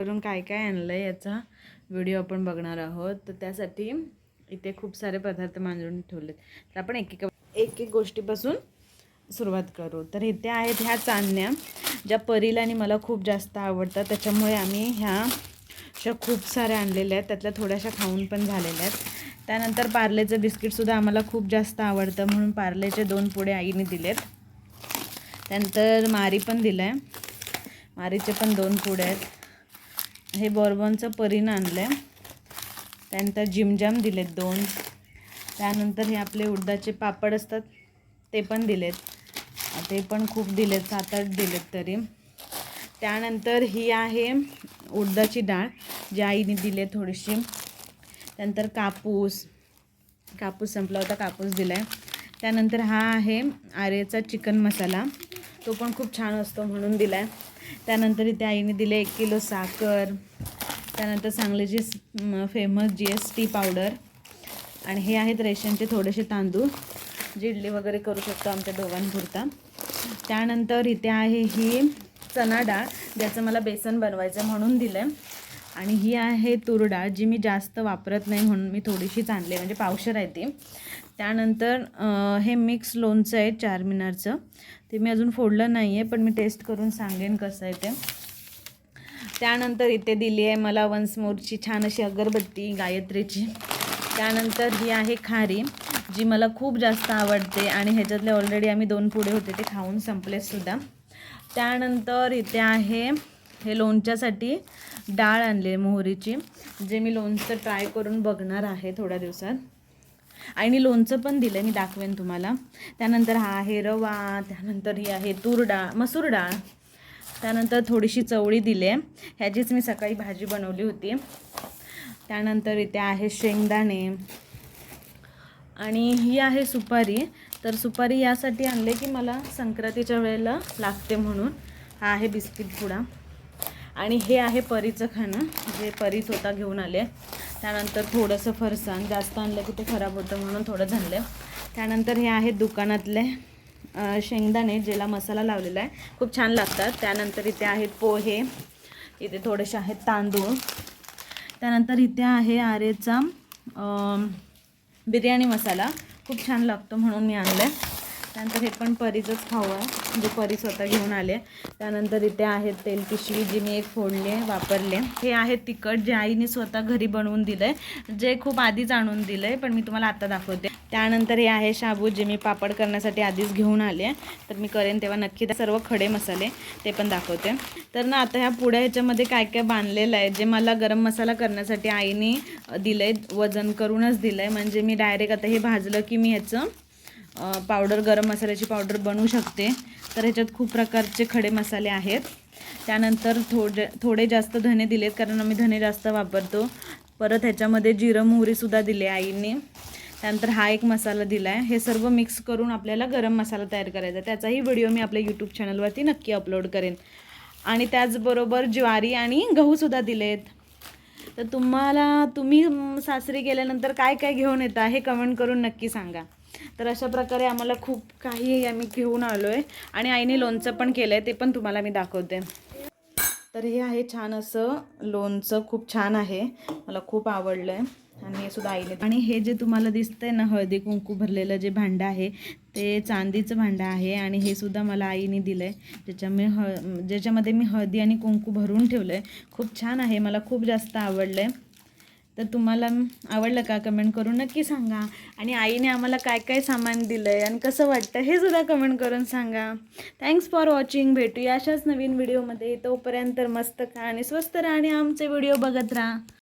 करून काय काय आणलं आहे याचा व्हिडिओ आपण बघणार आहोत. तर त्यासाठी इथे खूप सारे पदार्थ मांडून ठेवलेत. तर आपण एक एक एक एक गोष्टीपासून सुरुवात करू. तर इथे आहेत ह्या चांदण्या ज्या परीला आणि मला खूप जास्त आवडतात. त्याच्यामुळे आम्ही ह्या अशा खूप साऱ्या आणलेल्या आहेत. त्यातल्या थोड्याशा खाऊन पण झालेल्या आहेत. त्यानंतर पार्लेचं बिस्किटसुद्धा आम्हाला खूप जास्त आवडतं म्हणून पार्लेचे दोन पुढे आईने दिलेत. त्यानंतर मारी पण दिलं आहे मारीचे पण दोन पुढे आहेत. हे बॉर्बॉनचं परीन आणलं आहे त्यानंतर जिमजाम दिलेत दोन. त्यानंतर हे आपले उडदाचे पापड असतात ते पण दिलेत. ते पण खूप दिलेत सात आठ दिलेत तरी. त्यानंतर ही आहे उडदाची डाळ जी आईने दिली आहे थोडीशी. त्यानंतर कापूस कापूस संपला होता कापूस दिला आहे त्यानंतर हा आहे आरेचा चिकन मसाला. तो पण खूप छान असतो म्हणून दिला आहे त्यानंतर इथे आईने दिले एक किलो साखर. त्यानंतर सांगलीची famous G S T powder आणि हे आहेत रेशनचे थोडेसे तांदूळ. जे इडली वगैरे करू शकतो आमच्या दोघांपुरता. त्यानंतर इथे आहे ही चणा डाळ ज्याचं मला बेसन बनवायचं आहे म्हणून दिलं आहे आणि ही आहे तूर डाळ जी मी जास्त वापरत नाही म्हणून मी थोडीशीच आणली आहे म्हणजे पावशर आहे ती. त्यानंतर हे मिक्स लोणचं आहे चार मिनारचं. ते मी अजून फोडलं नाही आहे पण मी टेस्ट करून सांगेन कसं आहे ते. त्यानंतर इथे दिली आहे मला वन्स मोरची छान अशी अगरबत्ती गायत्रीची. त्यानंतर ही आहे खारी जी मला खूप जास्त आवडते आणि ह्याच्यातले ऑलरेडी आम्ही दोन पुढे होते ते खाऊन संपलेसुद्धा त्यानंतर इथे आहे हे लोणच्यासाठी डाळ आणली मोहरीची जे मी लोणचं ट्राय करून बघणार आहे थोड्या दिवसात. आणि लोणचं पण दिलं मी दाखवेन तुम्हाला. त्यानंतर हा आहे रवा त्यानंतर ही आहे तूर डाळ मसूर डाळ. त्यानंतर थोडीशी चवळी दिली आहे. ह्याचीच मी सकाळी भाजी बनवली होती. त्यानंतर इथे आहे शेंगदाणे. आणि ही आहे सुपारी. तर सुपारी यासाठी आणले की मला संक्रांतीच्या वेळेला लागते म्हणून. हा आहे बिस्किट पुडा. आणि हे आहे परीचं खाणं. जे परी स्वतः घेऊन आले. त्यानंतर थोडंसं फरसाण. जास्त आणलं की ते खराब होतं म्हणून थोडं झालं. त्यानंतर हे आहे दुकानातले शेंगदाणे ज्याला मसाला लावलेला आहे. खूप छान लागतात. त्यानंतर इथे आहेत पोहे. इथे थोडेसे आहेत तांदूळ. त्यानंतर इथे आहे आरेचा बिर्याणी मसाला. खूप छान लागतो म्हणून मी आणलं आहे त्यानंतर हे पण परीचंच खाऊ आहे. जे परी स्वतः घेऊन आले त्यानंतर इथे आहेत तेल पिशवी जी मी एक फोडले वापरले हे आहे तिखट जे आईने स्वतः घरी बनवून दिलं आहे जे खूप आधीच आणून दिलं आहे पण मी तुम्हाला आता दाखवते. त्यानंतर हे आहे शाबू जे मी पापड करण्यासाठी आधीच घेऊन आले तर मी करेन तेव्हा नक्की सर्व खडे मसाले ते पण दाखवते. तर ना आता ह्या पुढ्या ह्याच्यामध्ये काय काय बांधलेलं आहे? जे मला गरम मसाला करण्यासाठी आईने दिलं आहे वजन करूनच दिलं आहे म्हणजे मी डायरेक्ट आता हे भाजलं की मी ह्याचं पावडर गरम मसाल्याची पावडर बनवू शकते. तर ह्याच्यात खूप प्रकारचे खडे मसाले आहेत. त्यानंतर थोडे थोडे जास्त धने दिलेत कारण आम्ही धने जास्त वापरतो. परत ह्याच्यामध्ये जिरं मोहरीसुद्धा दिले आईने. त्यानंतर हा एक मसाला दिला आहे हे सर्व मिक्स करून आपल्याला गरम मसाला तयार करायचा आहे. त्याचाही व्हिडिओ मी आपल्या यूट्यूब चॅनलवरती नक्की अपलोड करेन. आणि त्याचबरोबर ज्वारी आणि गहूसुद्धा दिलेत. तर तुम्हाला तुम्ही सासरी गेल्यानंतर काय काय घेऊन येता हे कमेंट करून नक्की सांगा. तर अशा प्रकारे आम्हाला खूप काही आम्ही घेऊन आलो आहे आणि आईने लोणचं पण केलं आहे ते पण तुम्हाला मी दाखवते. तर हे आहे छान असं लोणचं खूप छान आहे. मला खूप आवडलं आहे आणि हे सुद्धा आईने आणि हे जे तुम्हाला दिसतंय ना हळदी कुंकू भरलेलं जे भांडं आहे ते चांदीचं भांडं आहे. आणि हे सुद्धा मला आईने दिलं आहे ज्याच्यामुळे हळ ज्याच्यामध्ये मी हळदी आणि कुंकू भरून ठेवलं आहे खूप छान आहे मला खूप जास्त आवडलं आहे तर तुम्हाला आवडलं का? कमेंट करून नक्की सांगा. आणि आईने आम्हाला काय काय सामान दिलं आहे आणि कसं वाटतं हे सुद्धा कमेंट करून सांगा. थँक्स फॉर वॉचिंग भेटूया अशाच नवीन व्हिडिओमध्ये तोपर्यंत मस्त खा आणि स्वस्त राहा आणि आमचे व्हिडिओ बघत राहा.